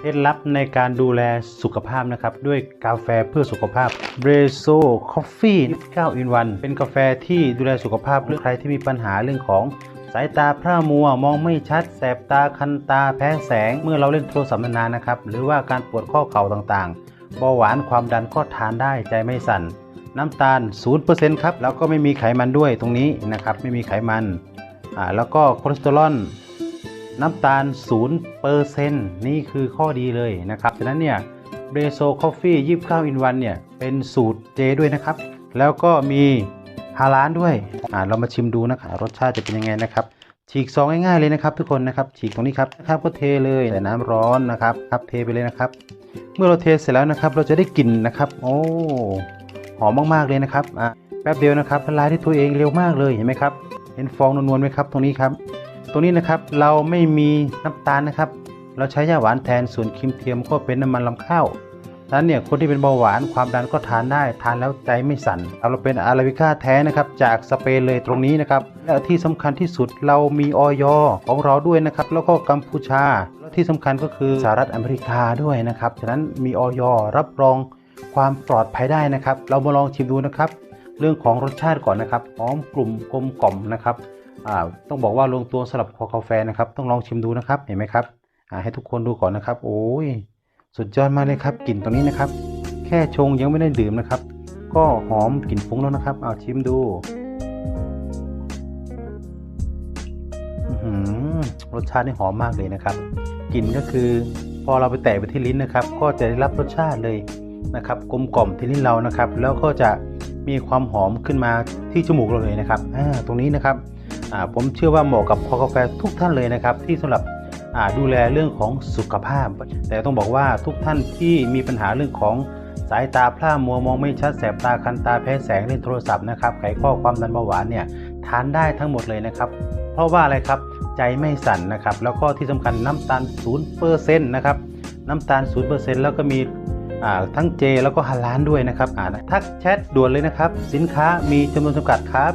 เคล็ดลับในการดูแลสุขภาพนะครับ ด้วยกาแฟเพื่อสุขภาพ b r e z o Coffee 9 in 1 เป็นกาแฟที่ดูแลสุขภาพเรื่องใครที่มีปัญหาเรื่องของสายตาพร่ามัวมองไม่ชัด แสบตาคันตาแพ้แสง เมื่อเราเล่นโทรศัพท์นานๆนะครับ หรือว่าการปวดข้อเข่าต่างๆเบาหวานความดันก็ทานได้ใจไม่สั่น น้ำตาล 0%ครับ แล้วก็ไม่มีไขมันด้วยตรงนี้นะครับ ไม่มีไขมันอ่าแล้วก็คอเลสเตอรอล น้ำตาล0%นี่คือข้อดีเลยนะครับฉะนั้นเนี่ยเบรโซคอฟฟี่29 in 1เนี่ยเป็นสูตรเจด้วยนะครับ แล้วก็มีฮาลานด้วยอ่าเรามาชิมดูนะครับรสชาติจะเป็นยังไงนะครับ ฉีกซองง่ายๆเลยนะครับ ทุกคนนะครับฉีกตรงนี้ครับนะครับก็เทเลยแต่น้ำร้อนนะครับครับเทไปเลยนะครับ เมื่อเราเทเสร็จแล้วนะครับ เราจะได้กลิ่นนะครับ โอ้หอมมากๆเลยนะครับอะแป๊บเดียวนะครับละลายที่ตัวเองเร็วมากเลยเห็นไหมครับเห็นฟองนวลๆไหมครับตรงนี้ครับ รงนี้นะครับ เราไม่มีน้ำตาลนะครับ เราใช้ยาหวานแทนส่วนครีมเทียมก็เป็นน้ำมันลำข้าวดังนั้นเนี่ยคนที่เป็นเบาหวานความดันก็ทานได้ทานแล้วใจไม่สั่นเราเป็นอาราบิก้าแท้นะครับจากสเปนเลยตรงนี้นะครับและที่สำคัญที่สุดเรามีออยของเราด้วยนะครับแล้วก็กัมพูชาแล้วที่สำคัญก็คือสหรัฐอเมริกาด้วยนะครับฉะนั้นมีออยรับรองความปลอดภัยได้นะครับ เรามาลองชิมดูนะครับ เรื่องของรสชาติก่อนนะครับหอมกลุ่มกลมกล่อมนะครับ อ่าต้องบอกว่าลงตัวสำหรับคอกาแฟนะครับ ต้องลองชิมดูนะครับเห็นไหมครับอ่าให้ทุกคนดูก่อนนะครับ โอ้ยสุดยอดมากเลยครับกลิ่นตรงนี้นะครับ แค่ชงยังไม่ได้ดื่มนะครับ ก็หอมกลิ่นฟุ้งแล้วนะครับเอาชิมดูรสชาตินี่หอมมากเลยนะครับกลิ่นก็คือพอเราไปแตะไปที่ลิ้นนะครับ ก็จะได้รับรสชาติเลยนะครับกลมกล่อมที่ลิ้นเรานะครับ แล้วก็จะมีความหอมขึ้นมาที่จมูกเราเลยนะครับตรงนี้นะครับ ผมเชื่อว่าเหมาะกับคอกาแฟทุกท่านเลยนะครับ ที่สำหรับดูแลเรื่องของสุขภาพ แต่ต้องบอกว่าทุกท่านที่มีปัญหาเรื่องของสายตาพร่ามัวมองไม่ชัดแสบตาคันตาแพ้แสงเล่นโทรศัพท์นะครับไขข้อความดันเบาหวานเนี่ยทานได้ทั้งหมดเลยนะครับ เพราะว่าอะไรครับใจไม่สั่นนะครับ แล้วก็ที่สำคัญน้ำตาล0%นะครับน้ำตาล 0%แล้วก็มีทั้งเจแล้วก็ฮาลานด้วยนะครับอ่าทักแชทด่วนเลยนะครับ สินค้ามีจำนวนจำกัดครับ